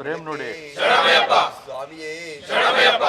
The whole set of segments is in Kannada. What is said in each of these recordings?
ಪ್ರೇಮ್ ನೋಡಿ ಶರಣಮಯ್ಯಪ್ಪ ಸ್ವಾಮಿಯೇ ಶರಣಮಯ್ಯಪ್ಪ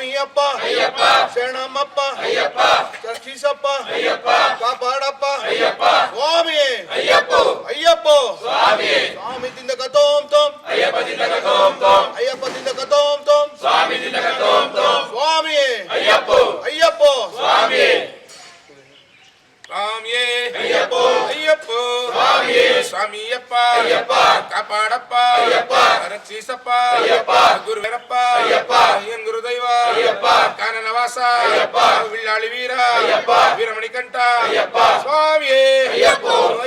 ಅಯ್ಯಪ್ಪ ಅಯ್ಯಪ್ಪ ಶರಣಮ್ಮಪ್ಪ ಅಯ್ಯಪ್ಪ ರಕ್ಷಿಸಪ್ಪ ಅಯ್ಯಪ್ಪ ಕಾಪಾಡಪ್ಪ ಅಯ್ಯಪ್ಪ ಸ್ವಾಮಿಯೇ ಅಯ್ಯಪ್ಪ ಅಯ್ಯಪ್ಪ ಸ್ವಾಮಿ ಸ್ವಾಮಿ ತಿಂದ ಕತೋಂ ತೋಂ ಅಯ್ಯಪ್ಪ ದಿಂದಕ ತೋಂ ತೋಂ ಅಯ್ಯಪ್ಪ ತಿಂದ ಕತೋಂ ತೋಂ ಸ್ವಾಮಿ ದಿಂದಕ ತೋಂ ತೋಂ ಸ್ವಾಮಿಯೇ ಅಯ್ಯಪ್ಪ ಅಯ್ಯಪ್ಪ ಸ್ವಾಮಿ ಸ್ವಾಮಿಯೇ ಅಯ್ಯಪ್ಪ ಅಯ್ಯಪ್ಪ ಸ್ವಾಮಿಯೇ ಸ್ವಾಮಿಯಪ್ಪ ಅಯ್ಯಪ್ಪ శ్రీనివాస విళ్ళాళి వీర వీరమణికంఠ స్వామి. అయ్యప్పో.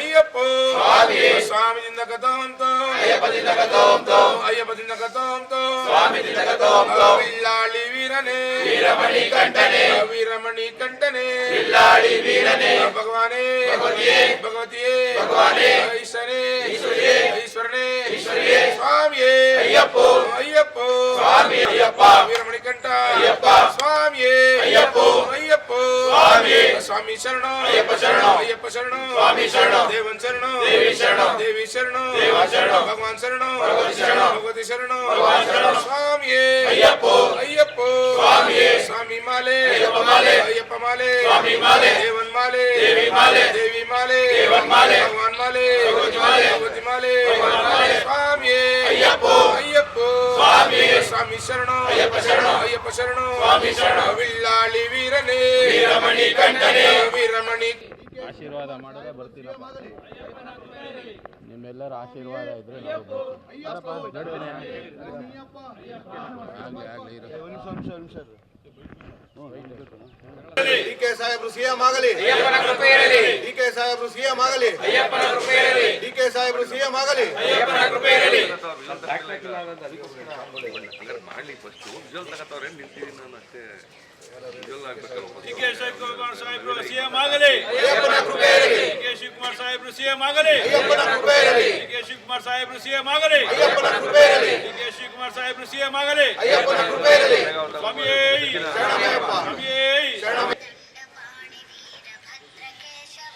స్వామి. దిందకతోంతో అయ్యప్ప దిందకతోంతో విళ్ళాళి వీరనే. వీరమణికంఠనే. వీరమణికంఠనే. విళ్ళాళి వీరనే. భగవానే. భగవతియే. భగవానే. ఈశ్వరే. ಸ್ವಾಮಿ ಸ್ವಾಮಿ ಶರಣ ಅಯ್ಯಪ್ಪ ಶರಣ ಅಯ್ಯಪ್ಪ ಶರಣ ಸ್ವಾಮಿ ಶರಣ ದೇವನ್ ಶರಣ ದೇವಿ ಶರಣ ದೇವಿ ಶರಣ ದೇವ ಶರಣ ಭಗವಾನ್ ಶರಣ ಭಗವತಿ ಶರಣ ಭಗವತಿ ಶರಣ ಭಗವಾನ್ ಶರಣ ಸ್ವಾಮಿಯೇ ಅಯ್ಯಪ್ಪ ಅಯ್ಯಪ್ಪ ಸ್ವಾಮಿಯೇ ಸ್ವಾಮಿ ಮಾಲೆ ಅಯ್ಯಪ್ಪ ಮಾಲೆ ಅಯ್ಯಪ್ಪ ಮಾಲೆ ಸ್ವಾಮಿ ಮಾಲೆ ದೇವನ್ ಮಾಲೆ ದೇವಿ ಮಾಲೆ ದೇವಿ ಮಾಲೆ ದೇವನ್ ಮಾಲೆ ಭಗವಾನ್ ಮಾಲೆ ಭಗವತಿ ಮಾಲೆ ಭಗವತಿ ಮಾಲೆ ಸ್ವಾಮಿ ಸ್ವಾಮಿ ಶರಣ. ಅಯ್ಯಪ್ಪ ಶರಣ. ಅಯ್ಯಪ್ಪ ಶರಣ. ಸ್ವಾಮಿ ಶರಣ. ವಿಳ್ಳಾಳಿ ವೀರನೇ. ವೀರಮಣಿ ಕಂಠನೆ ವೀರಮಣಿ. ಆಶೀರ್ವಾದ ಮಾಡಿದ್ರೆ ಬರ್ತೀನಪ್ಪ ನಿಮ್ಮೆಲ್ಲರ ಆಶೀರ್ವಾದ ಇದ್ರೆ ನಾವು ಬರ್ತೀವಿ. ಬರಪ್ಪ, ನಡುವಿನ. ಆಗ್ಲಿ ಆಗ್ಲಿ ಇರು. ಹ್ಞೂ, wait ಇರು. ಡಿ ಕೆ ಸಾಹೇಬ್ರು ಸಿಎಂ ಆಗಲಿ. ಅಯ್ಯಪ್ಪನ ಕೃಪೆ ಇರಲಿ. ಡಿ ಕೆ ಸಾಹೇಬ್ರು ಸಿಎಂ ಆಗಲಿ. ಡಿ ಕೆ ಸಾಹೇಬರು ಸಿಎಂ ಆಗಲಿ. ಸಿಎಂ ಆಗಲಿ. ಶಿವಕುಮಾರ್ ಸಾಹೇಬ್ರು ಸಿಎಂ ಆಗಲಿ. ಶಿವಕುಮಾರ್ ಸಾಹೇಬ್ರು ಸಿಎಂ ಆಗಲಿ. ಶಿವಕುಮಾರ್ ಸಾಹೇಬ್ರು ಸಿಎಂ ಆಗಲಿ. ಸ್ವಾಮಿಯೇ ಸ್ವಾಮಿಯೇ.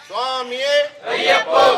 ಸ್ವಾಮಿಯೇ ಅಯ್ಯಪ್ಪ. ಅಯ್ಯ